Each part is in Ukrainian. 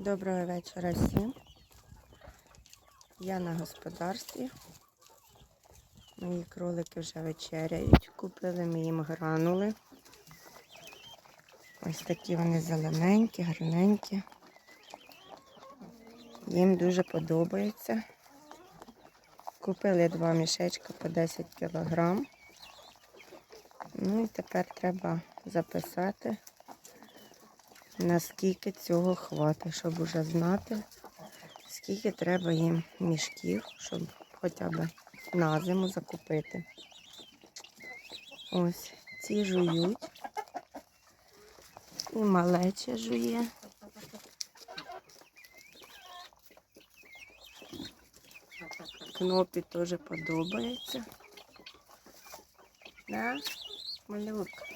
Доброго вечора всім. Я на господарстві. Мої кролики вже вечеряють. Купили ми їм гранули. Ось такі вони зелененькі, гарненькі. Їм дуже подобається. Купили два мішечка по 10 кг. Ну і тепер треба записати наскільки цього хватить, щоб уже знати, скільки треба їм мішків, щоб хоча б на зиму закупити. Ось ці жують. І малече жує. Кнопі теж подобається. Да, малюк.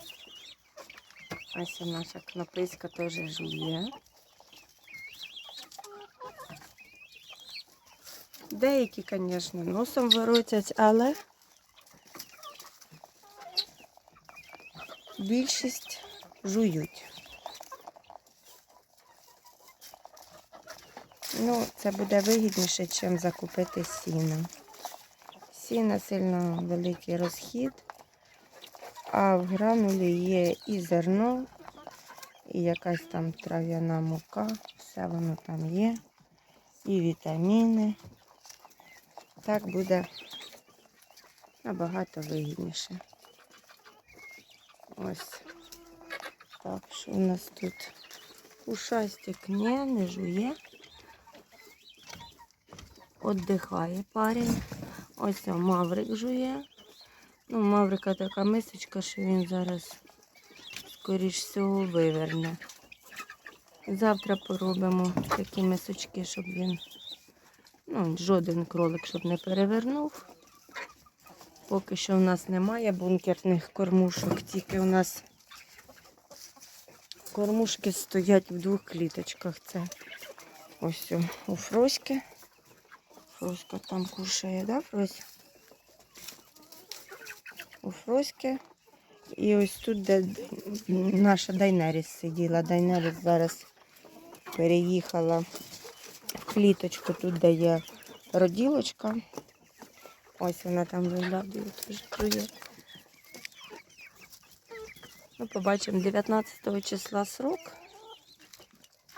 Ось наша кнописька теж жує. Деякі, звісно, носом воротять, але більшість жують. Ну, це буде вигідніше, ніж закупити сіно. Сіно сильно великий розхід. А в гранулі є і зерно, і якась там трав'яна мука, все воно там є, і вітаміни. Так буде набагато вигідніше. Ось так, що у нас тут ушастик ні, не жує. Отдихає парень. Ось маврик жує. Ну, Маврика така мисочка, що він зараз, скоріш всього, виверне. Завтра поробимо такі мисочки, щоб він, ну, жоден кролик, щоб не перевернув. Поки що в нас немає бункерних кормушок, тільки у нас кормушки стоять в двох кліточках. Це ось у- Фроськи. Фроська там кушає, да, Фрося? У Фроськи. І ось тут, де наша Дайнеріс сиділа. Дайнеріс зараз переїхала в кліточку, тут де є роділочка. Ось вона там виглядає, теж чує. Ну, побачимо 19 числа срок,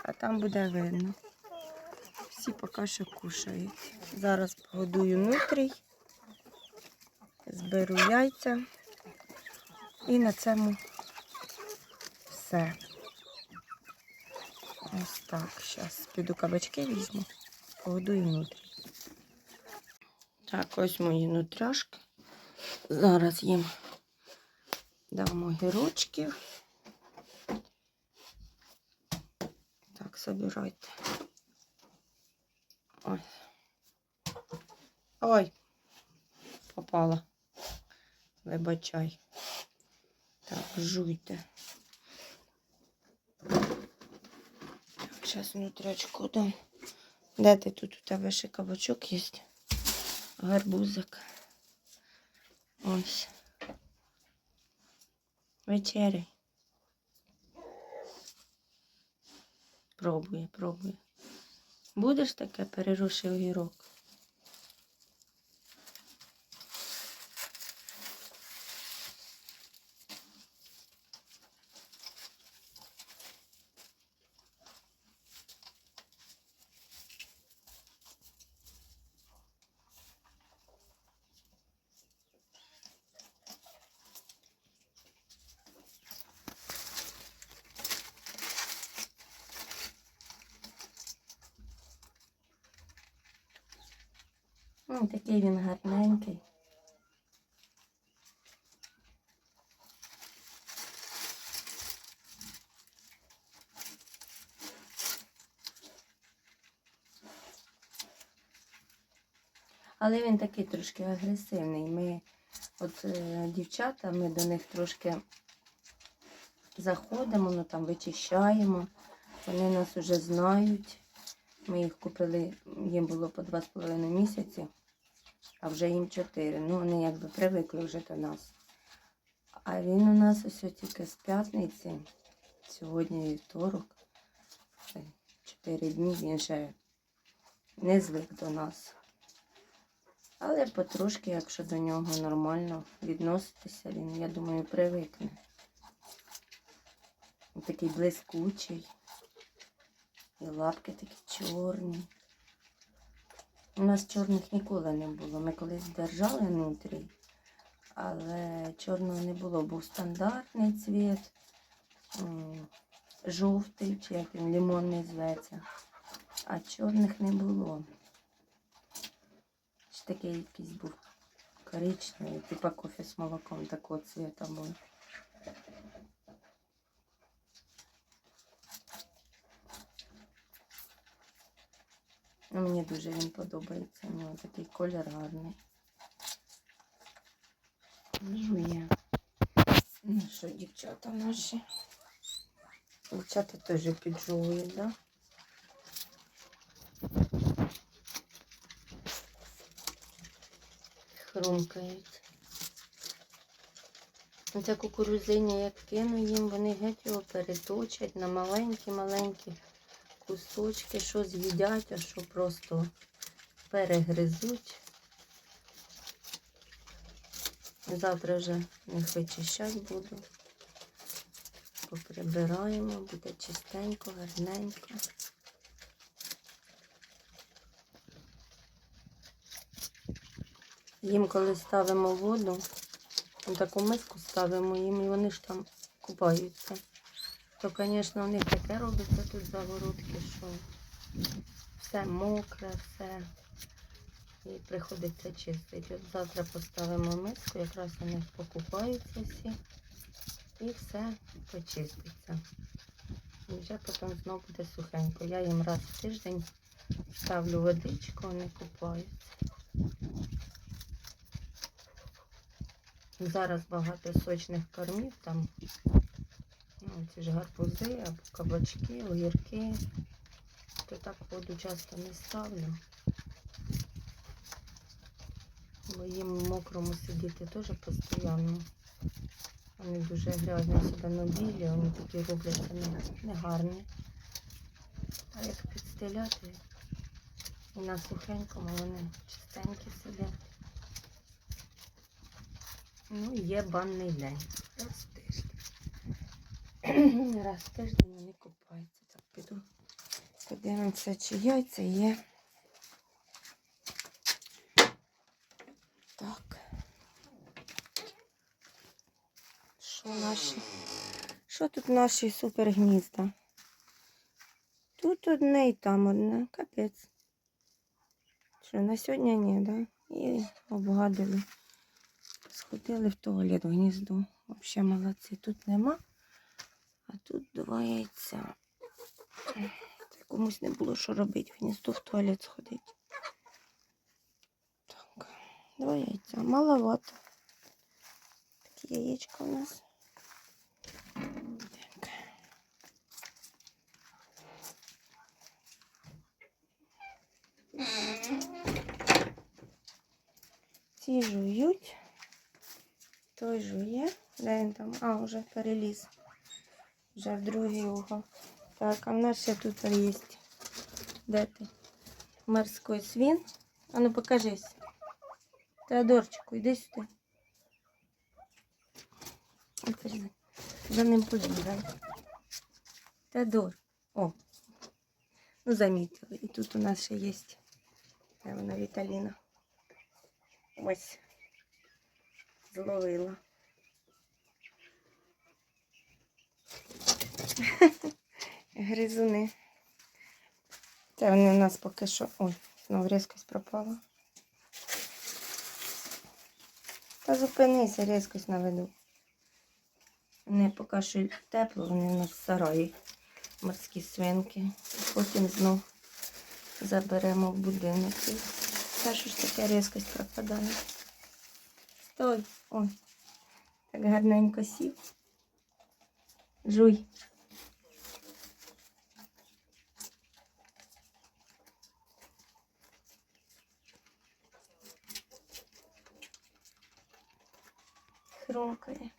а там буде видно. Всі поки що кушають. Зараз погодую нутрій зберу яйця. І на цьому все. Ось так. Зараз піду кабачки візьму, погодую внутрі. Так, ось мої нутряшки. Зараз їм дамо гірочків. Так, собирайте. Ой. Ой, попала. Вибачай. Так, жуйте. Зараз внутрячку дам. Де ти тут у тебе ще кабачок є? Гарбузик. Ось. Вечеряй. Пробує, пробує. Будеш таке перерушив огірок? М, такий він гарненький. Але він такий трошки агресивний. Ми, от е, дівчата, ми до них трошки заходимо, ну там вичищаємо. Вони нас вже знають. Ми їх купили, їм було по 2,5 місяці, а вже їм 4. Ну, вони якби привикли вже до нас. А він у нас ось тільки з п'ятниці, сьогодні вівторок, 4 дні він ще не звик до нас. Але потрошки, якщо до нього нормально відноситися, він, я думаю, привикне. Такий блискучий. І лапки такі чорні. У нас чорних ніколи не було. Ми колись держали внутрі, але чорного не було. Був стандартний цвіт, жовтий, чи як він лимонний зветься. А чорних не було. Ще такий якийсь був коричневий, типа кофе з молоком такого цвіта був. Ну, мені дуже він подобається. У нього такий колір гарний. Жує. Ну що, дівчата наші? Дівчата теж піджовують, да? Хрумкають. Оце кукурузиня, як кину їм, вони геть його переточать на маленькі-маленькі кусочки, що з'їдять, а що просто перегризуть. Завтра вже їх вичищати буду. Поприбираємо, буде чистенько, гарненько. Їм, коли ставимо воду, таку миску ставимо їм, і вони ж там купаються. То, звісно, у них таке робиться тут загородки, що все мокре, все. І приходиться чистити. От завтра поставимо миску, якраз вони покупаються всі. І все почиститься. І вже потім знову буде сухенько. Я їм раз в тиждень ставлю водичку, вони купаються. Зараз багато сочних кормів там. Ці ж гарбузи або кабачки, огірки. То так воду часто не ставлю. Бо їм мокрому сидіти теж постійно. Вони дуже грязні, особливо білі, вони такі робляться негарні. А як підстеляти і на сухенькому вони чистенькі сидять. Ну, є банний день. Раз в тиждень. Вони купаються. Так, піду. Подивимося, чи яйця є. Так. Що наші? Що тут наші супергнізда? Тут одне і там одне. Капець. Що, на сьогодні ні, да? І обгадили. Сходили в туалет в гніздо. Взагалі молодці. Тут нема. А тут два яйця. Це комусь не було що робити. В гніздо в туалет сходити. Так, два яйця. Маловато. Такі яєчка у нас. Ці жують. Той жує. Де він там? А, вже переліз. Вже в другий угол. Так, а в нас ще тут є. Де ти? Морський свін. А ну покажись. Теодорчику, йди сюди. За- ним побігай. Теодор. О. Ну, замітили. І тут у нас ще є. Вона Віталіна. Ось. Зловила. Гризуни. Це вони у нас поки що. Ой, знову різкость пропала. Та зупинися, різкость наведу. Вони поки що тепло, вони у нас в сараї. Морські свинки. Потім знов заберемо в будинок. Та що ж таке різкость пропадає. Стой. Ой. Так гарненько сів. Жуй. роки.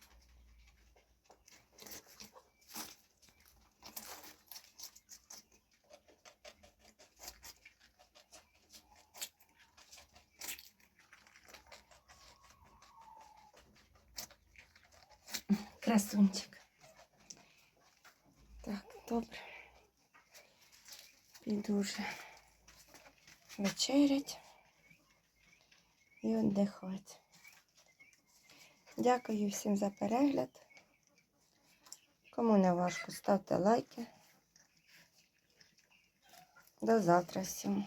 Красунчик. Так, добрый. Піду вже вечерять и отдыхать. Дякую всім за перегляд. Кому не важко, ставте лайки. До завтра всім.